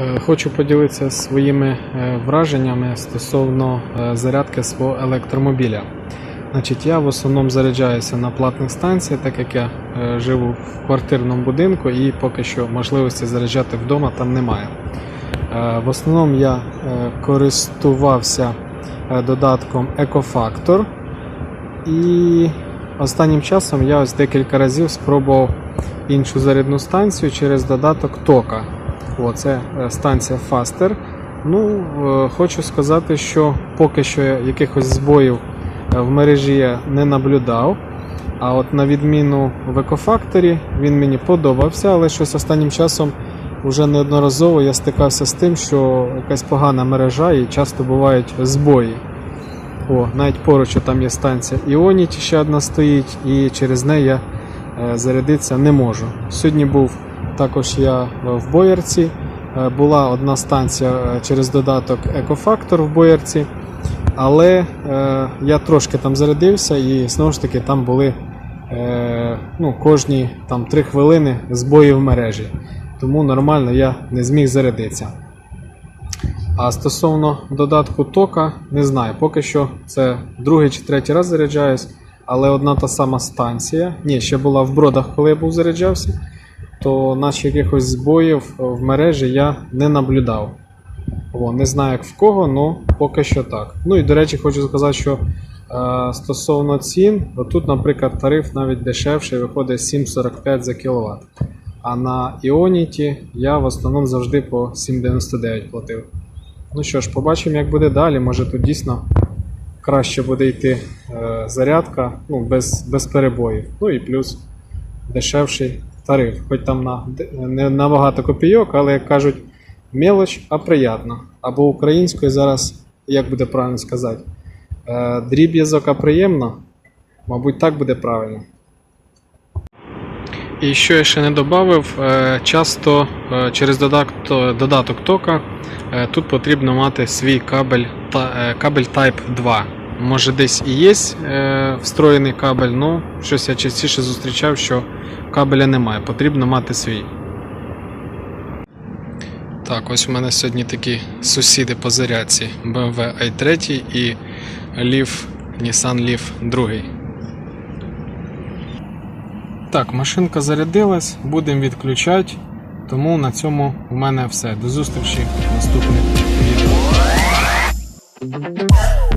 Е, Хочу поділитися своїми е, враженнями стосовно е, зарядки свого електромобіля. Значить, я в основному заряджаюся на платних станціях, так як я живу в квартирному будинку і поки що можливості заряджати вдома там немає. В основному я користувався додатком Ecofactor і останнім часом я ось декілька разів спробував іншу зарядну станцію через додаток Тока. О, це е, станція Faster. Ну, е, хочу сказати, що поки що якихось збоїв е, в мережі я не наблюдав. А от на відміну в Екофакторі він мені подобався, але щось останнім часом вже неодноразово я стикався з тим, що якась погана мережа і часто бувають збої. О, навіть поруч там є станція Іоніті, ще одна стоїть, і через неї я зарядитися не можу. Сьогодні був також я е, в Боярці. Е, Була одна станція е, через додаток Екофактор в Боярці, але я трошки там зарядився і знову ж таки там були ну, кожні там 3 хвилини збої в мережі. Тому нормально я не зміг зарядитися. А стосовно додатку тока, не знаю, поки що це другий чи третій раз заряджаюсь, але одна та сама станція. Ні, ще була в бродах, коли я був заряджався, то наче якихось збоїв в мережі я не наблюдав. О, не знаю як в кого, але поки що так. Ну і до речі, хочу сказати, що е, стосовно цін, тут, наприклад, тариф навіть дешевший виходить 7,45 за кВт. А на Ionity я в основному завжди по 7,99 платив. Ну що ж, побачимо, як буде далі. Може тут дійсно краще буде йти е, зарядка ну, без, без перебоїв. Ну і плюс дешевший тариф. Хоч там на, не на багато копійок, але як кажуть, мелоч, а приємно. Або українською зараз, як буде правильно сказати, е, дріб'язок, а приємно. Мабуть, так буде правильно. І що я ще не додав, часто е, через додаток, тока е, тут потрібно мати свій кабель, е, кабель Type 2. Може десь і є е, встроєний кабель, але щось я частіше зустрічав, що кабеля немає, потрібно мати свій. Так, ось у мене сьогодні такі сусіди по зарядці BMW i3 і Leaf, Nissan Leaf 2. Так, машинка зарядилась, будемо відключати. Тому на цьому у мене все. До зустрічі в наступних відео.